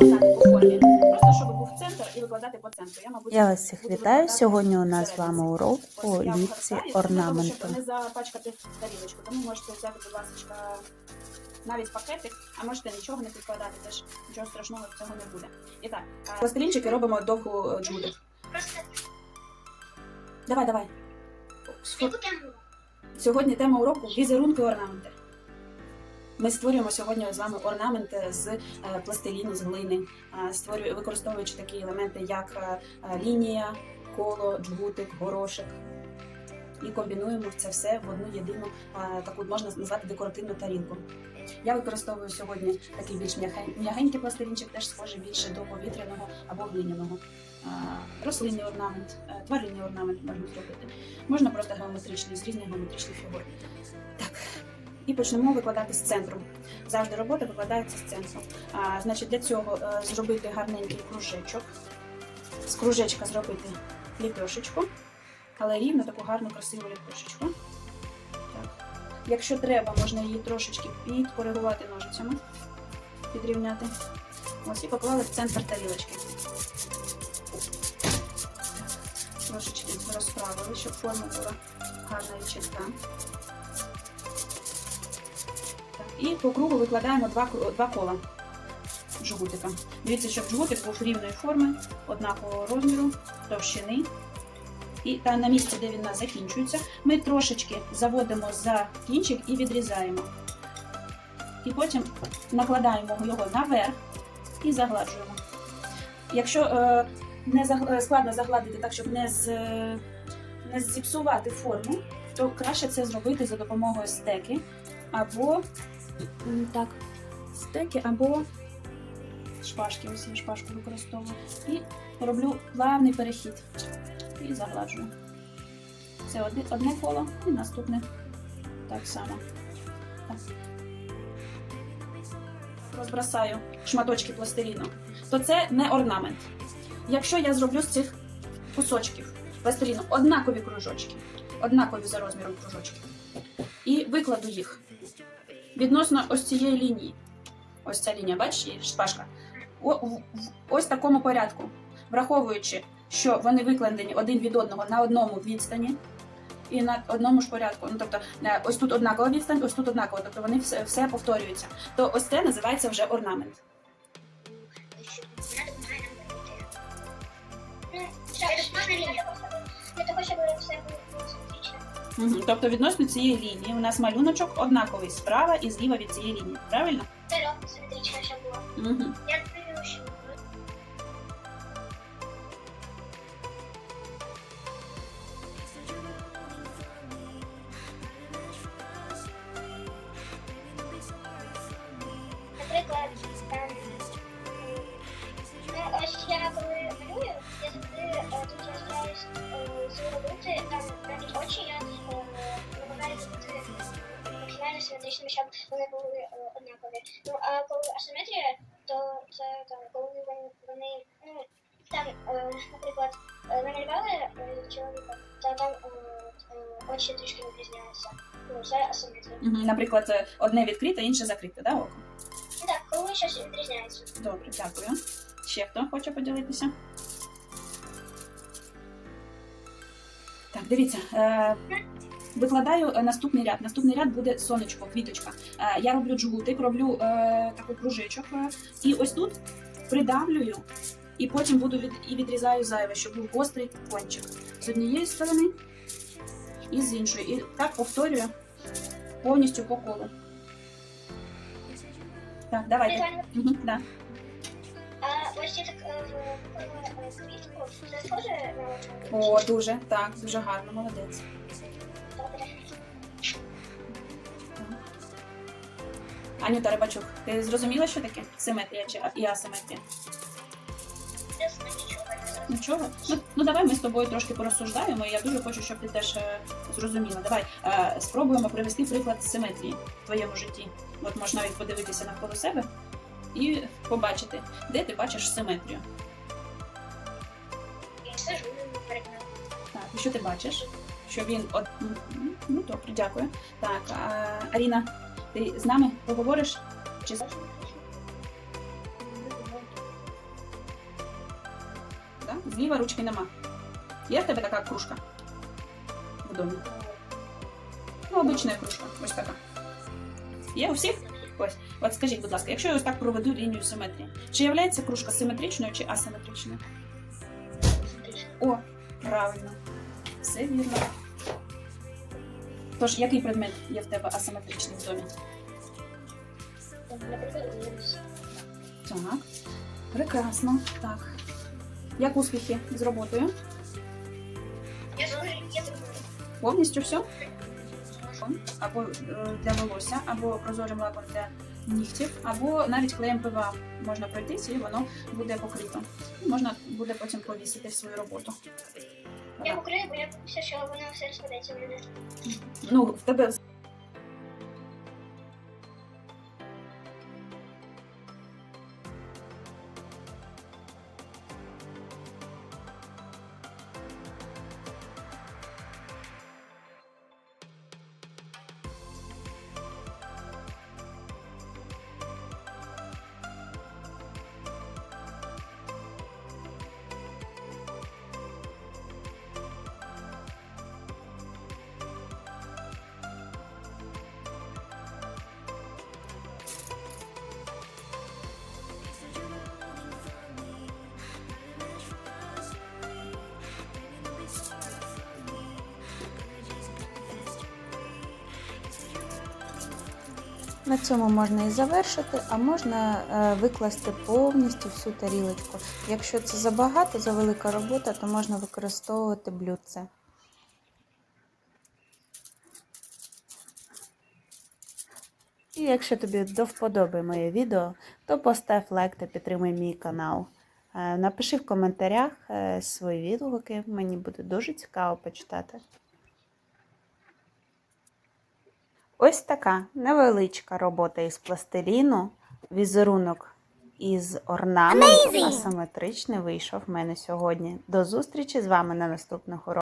викладати по формі. Просто щоб був центр і викладати по центру. Я, мабуть, Я вас всіх буду вітаю. викладати Сьогодні у нас з всередині. вами урок Ось по я ліпці вгортаю, орнаменту. Щоб не запачкати тарілочку. Тому можете взяти, будь ласка, навіть пакетик, а можете нічого не підкладати, теж нічого страшного в цього не буде. І так, а, пластилінчики робимо довгу е. Давай, давай. Сьогодні тема уроку візерунки і орнаменти. Ми створюємо сьогодні з вами орнаменти з е, пластиліну, з глини, створюю, використовуючи такі елементи, як е, лінія, коло, джгутик, горошек. І комбінуємо це все в одну єдину е, таку можна назвати декоративну тарілку. Я використовую сьогодні такий більш м'ягенький пластилінчик, теж схожий більше до повітряного або глиняного. Рослинний орнамент, тваринний орнамент можна зробити. Можна просто геометричний, з різних геометричних фігур. Так. І почнемо викладати з центру. Завжди робота викладається з центру. А, значить, для цього е, зробити гарненький кружечок. З кружечка зробити ліпешечку, але рівно таку гарну красиву ліпешечку. Якщо треба, можна її трошечки підкоригувати ножицями, підрівняти. Ось і поклали в центр тарілочки. Трошечки розправили, щоб форма була гарна і чітка. І по кругу викладаємо два, два кола жгутика. Дивіться, щоб жгутик був рівної форми, однакового розміру, товщини. І та на місці, де він нас закінчується, ми трошечки заводимо за кінчик і відрізаємо. І потім накладаємо його наверх і загладжуємо. Якщо е, не заг- е, складно загладити так, щоб не, з, е, не зіпсувати форму, то краще це зробити за допомогою стеки або так, стеки або шпажки. Ось я шпажку використовую. І роблю плавний перехід і загладжую. Це одне, коло і наступне так само. Так. Розбросаю шматочки пластиліну, то це не орнамент. Якщо я зроблю з цих кусочків пластиліну однакові кружочки, однакові за розміром кружочки, і викладу їх відносно ось цієї лінії. Ось ця лінія, бачиш, шпажка. О, в, ось такому порядку, враховуючи, що вони викладені один від одного на одному відстані. І на одному ж порядку. Ну тобто е, ось тут однакова відстань, ось тут однакова, тобто вони все, все повторюються. То ось це називається вже орнамент. Того, щоб все було симетрично. Угу. Тобто відносно цієї лінії у нас малюночок однаковий справа і зліва від цієї лінії. Правильно? Угу. Я думаю, що Наприклад, я максимально симетричними, щоб вони були е, однакові. Ну а коли асиметрія, то це там, коли вони, вони ну, там, е, наприклад, е, намалювали чоловіка, то там очі трішки відрізняються. Ну, це асиметрія. Наприклад, одне відкрите, інше закрите, да, око? Ну так, коли щось відрізняється. Добре, дякую. Ще хто хоче поділитися? Так, дивіться. Е, викладаю е, наступний ряд. Наступний ряд буде сонечко, квіточка. Е, я роблю джгутик, роблю е, такий кружечок. І ось тут придавлюю, і потім буду від, і відрізаю зайве, щоб був гострий кончик. З однієї сторони і з іншої. І так повторюю повністю по колу. Так, давайте. Угу, да. А ось я так квітку, це схоже на О, дуже, так, дуже гарно, молодець. Анюта Рибачук, ти зрозуміла, що таке симетрія чи а- і асиметрія? Чесно, нічого не зрозуміло. Нічого? Ну, ну давай ми з тобою трошки порозсуждаємо, і я дуже хочу, щоб ти теж е, зрозуміла. Давай е, спробуємо привести приклад симетрії в твоєму житті. От можна навіть подивитися навколо себе і побачити, де ти бачиш симетрію. Я сижу ним. Так, і що ти бачиш? Що він от ну добре, дякую. Так, а, Аріна, ти з нами поговориш? Чи Да? Зліва ручки нема. Є в тебе така кружка в домі? Ну, обична кружка, ось така. Є у всіх? Ось. От скажіть, будь ласка, якщо я ось так проведу лінію симетрії, чи є кружка симетричною чи асиметричною? О, правильно. Все вірно. Тож, який предмет є в тебе асиметричний в домі? Так. Прекрасно. Так. Як успіхи з роботою? Повністю все? Або е, для волосся, або прозорим лаком для нігтів, або навіть клеєм ПВА можна пройтися і воно буде покрито. Можна буде потім повісити в свою роботу. Я покрию, бо я боюся, що воно все розпадеться в мене. Ну, в тебе На цьому можна і завершити, а можна е, викласти повністю всю тарілочку. Якщо це забагато, завелика робота, то можна використовувати блюдце. І якщо тобі до вподоби моє відео, то постав лайк та підтримай мій канал. Е, Напиши в коментарях е, свої відгуки, мені буде дуже цікаво почитати. Ось така невеличка робота із пластиліну, візерунок із орнаментом асиметричний вийшов в мене сьогодні. До зустрічі з вами на наступних уроках.